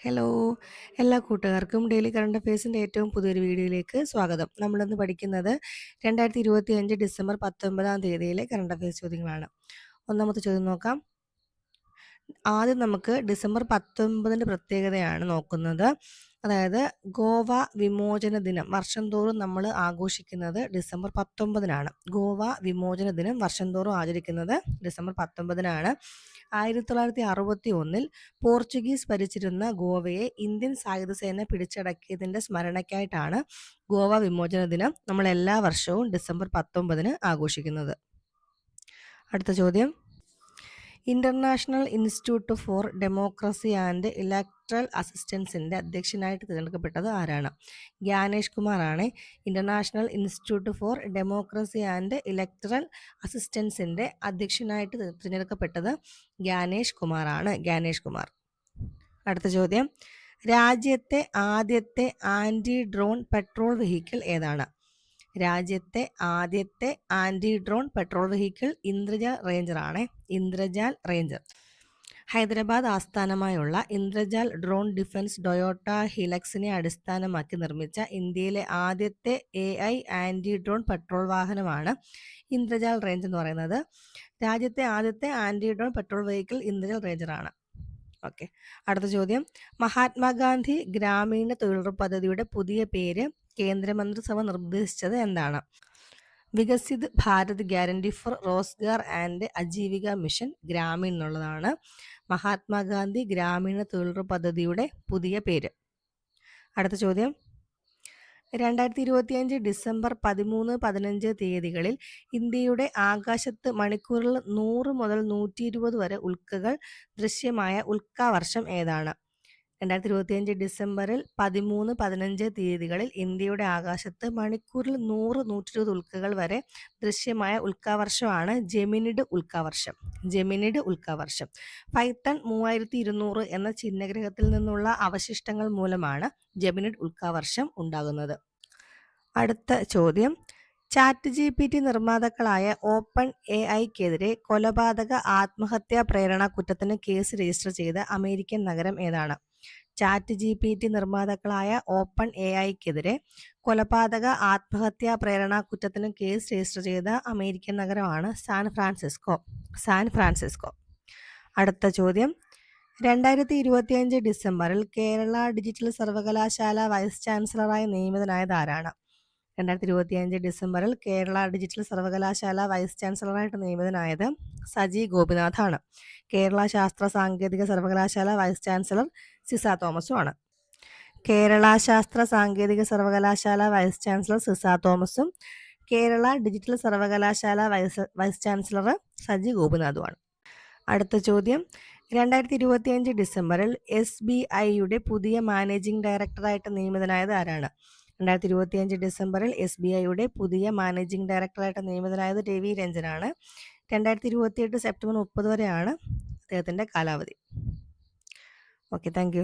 Hello. എല്ലാ കൂട്ടുകാർക്കും daily current അഫയേഴ്സിന്റെ ഏറ്റവും പുതിയൊരു വീഡിയോയിലേക്ക് സ്വാഗതം. നമ്മളിന്ന് പഠിക്കുന്നത് രണ്ടായിരത്തി ഇരുപത്തി അഞ്ച് ഡിസംബർ പത്തൊമ്പതാം തീയതിയിലെ കറണ്ട് അഫയേഴ്സ് ചോദ്യങ്ങളാണ്. ഒന്നാമത്തെ ചോദ്യം നോക്കാം. ആദ്യം നമുക്ക് ഡിസംബർ പത്തൊമ്പതിന്റെ പ്രത്യേകതയാണ് നോക്കുന്നത്. അതായത് ഗോവ വിമോചന ദിനം. വർഷം തോറും നമ്മൾ ആഘോഷിക്കുന്നത് ഡിസംബർ പത്തൊമ്പതിനാണ്. ഗോവ വിമോചന ദിനം വർഷം തോറും ആചരിക്കുന്നത് ഡിസംബർ പത്തൊമ്പതിനാണ്. ആയിരത്തി തൊള്ളായിരത്തി അറുപത്തി ഒന്നിൽ പോർച്ചുഗീസ് ഭരിച്ചിരുന്ന ഗോവയെ ഇന്ത്യൻ സായുധ സേന പിടിച്ചടക്കിയതിന്റെ സ്മരണയ്ക്കായിട്ടാണ് ഗോവ വിമോചന ദിനം നമ്മൾ എല്ലാ വർഷവും ഡിസംബർ പത്തൊമ്പതിന് ആഘോഷിക്കുന്നത്. അടുത്ത ചോദ്യം. International institute for democracy and electoral അസിസ്റ്റൻസിന്റെ അധ്യക്ഷനായിട്ട് തിരഞ്ഞെടുക്കപ്പെട്ടത് ആരാണ്? ജ്ഞാനേഷ് കുമാറാണ്. International institute for democracy and electoral അസിസ്റ്റൻസിന്റെ അധ്യക്ഷനായിട്ട് തിരഞ്ഞെടുക്കപ്പെട്ടത് ജ്ഞാനേഷ് കുമാറാണ്. ജ്ഞാനേഷ് കുമാർ അടുത്ത ചോദ്യം. രാജ്യത്തെ ആദ്യത്തെ ആന്റി ഡ്രോൺ പെട്രോൾ വെഹിക്കിൾ ഏതാണ്? രാജ്യത്തെ ആദ്യത്തെ ആന്റി ഡ്രോൺ പെട്രോൾ വെഹിക്കിൾ ഇന്ദ്രജ റേഞ്ചറാണ് ഇന്ദ്രജാൽ റേഞ്ചർ ഹൈദരാബാദ് ആസ്ഥാനമായുള്ള ഇന്ദ്രജാൽ ഡ്രോൺ ഡിഫൻസ് ഡൊയോട്ട ഹിലക്സിനെ അടിസ്ഥാനമാക്കി നിർമ്മിച്ച ഇന്ത്യയിലെ ആദ്യത്തെ A I anti drone patrol വാഹനമാണ് ഇന്ദ്രജാൽ റേഞ്ച് എന്ന് പറയുന്നത്. രാജ്യത്തെ ആദ്യത്തെ anti drone patrol vehicle Indrajal റേഞ്ചറാണ് okay. അടുത്ത ചോദ്യം. മഹാത്മാഗാന്ധി ഗ്രാമീണ തൊഴിലുറപ്പ് പദ്ധതിയുടെ പുതിയ പേര് കേന്ദ്രമന്ത്രിസഭ നിർദ്ദേശിച്ചത് എന്താണ്? Viksit Bharat guarantee for Rozgar and Ajeevika mission Gramin എന്നുള്ളതാണ് മഹാത്മാഗാന്ധി ഗ്രാമീണ തൊഴിലുറപ്പ് പദ്ധതിയുടെ പുതിയ പേര്. അടുത്ത ചോദ്യം. രണ്ടായിരത്തി ഇരുപത്തിയഞ്ച് ഡിസംബർ പതിമൂന്ന് പതിനഞ്ച് തീയതികളിൽ ഇന്ത്യയുടെ ആകാശത്ത് മണിക്കൂറിൽ നൂറ് മുതൽ നൂറ്റി ഇരുപത് വരെ ഉൽക്കകൾ ദൃശ്യമായ ഉൽക്കാവർഷം ഏതാണ്? രണ്ടായിരത്തി ഇരുപത്തിയഞ്ച് ഡിസംബറിൽ പതിമൂന്ന് പതിനഞ്ച് തീയതികളിൽ ഇന്ത്യയുടെ ആകാശത്ത് മണിക്കൂറിൽ നൂറ് നൂറ്റി ഇരുപത് ഉൽക്കകൾ വരെ ദൃശ്യമായ ഉൽക്കാവർഷമാണ് ജെമിനിഡ് ഉൽക്കാവർഷം. ജെമിനിഡ് ഉൽക്കാവർഷം. ഫൈത്തൺ മൂവായിരത്തി ഇരുന്നൂറ് എന്ന ചിഹ്നഗ്രഹത്തിൽ നിന്നുള്ള അവശിഷ്ടങ്ങൾ മൂലമാണ് ജെമിനിഡ് ഉൽക്കാവർഷം ഉണ്ടാകുന്നത്. അടുത്ത ചോദ്യം. ചാറ്റ് ജി പി ടി നിർമ്മാതാക്കളായ ഓപ്പൺ എ ഐക്കെതിരെ കൊലപാതക ആത്മഹത്യാ പ്രേരണ കുറ്റത്തിന് കേസ് രജിസ്റ്റർ ചെയ്ത അമേരിക്കൻ നഗരം ഏതാണ്? ചാറ്റ് ജി പി ടി നിർമ്മാതാക്കളായ ഓപ്പൺ എ ഐക്കെതിരെ കൊലപാതക ആത്മഹത്യാ പ്രേരണ കുറ്റത്തിന് കേസ് രജിസ്റ്റർ ചെയ്ത അമേരിക്കൻ നഗരമാണ് സാൻ ഫ്രാൻസിസ്കോ സാൻ ഫ്രാൻസിസ്കോ. അടുത്ത ചോദ്യം. രണ്ടായിരത്തി ഇരുപത്തിയഞ്ച് ഡിസംബറിൽ കേരള ഡിജിറ്റൽ സർവകലാശാല വൈസ് ചാൻസലറായി നിയമിതനായത് ആരാണ്? രണ്ടായിരത്തി ഇരുപത്തിയഞ്ച് ഡിസംബറിൽ കേരള ഡിജിറ്റൽ സർവകലാശാല വൈസ് ചാൻസലറായിട്ട് നിയമിതനായത് സജി ഗോപിനാഥാണ്. കേരള ശാസ്ത്ര സാങ്കേതിക സർവകലാശാല വൈസ് ചാൻസലർ സിസ തോമസും ആണ് കേരള ശാസ്ത്ര സാങ്കേതിക സർവകലാശാല വൈസ് ചാൻസലർ സിസ തോമസും കേരള ഡിജിറ്റൽ സർവകലാശാല വൈസ് വൈസ് ചാൻസലർ സജി ഗോപിനാഥുമാണ്. അടുത്ത ചോദ്യം. രണ്ടായിരത്തി ഇരുപത്തിയഞ്ച് ഡിസംബറിൽ എസ് ബി ഐയുടെ പുതിയ മാനേജിംഗ് ഡയറക്ടറായിട്ട് നിയമിതനായത് ആരാണ്? രണ്ടായിരത്തി ഇരുപത്തിയഞ്ച് ഡിസംബറിൽ എസ് ബി ഐയുടെ പുതിയ മാനേജിംഗ് ഡയറക്ടറായിട്ട് നിയമിതനായത് ടി വി രഞ്ജനാണ്. രണ്ടായിരത്തി ഇരുപത്തിയെട്ട് സെപ്റ്റംബർ മുപ്പത് വരെയാണ് അദ്ദേഹത്തിന്റെ കാലാവധി. Okay thank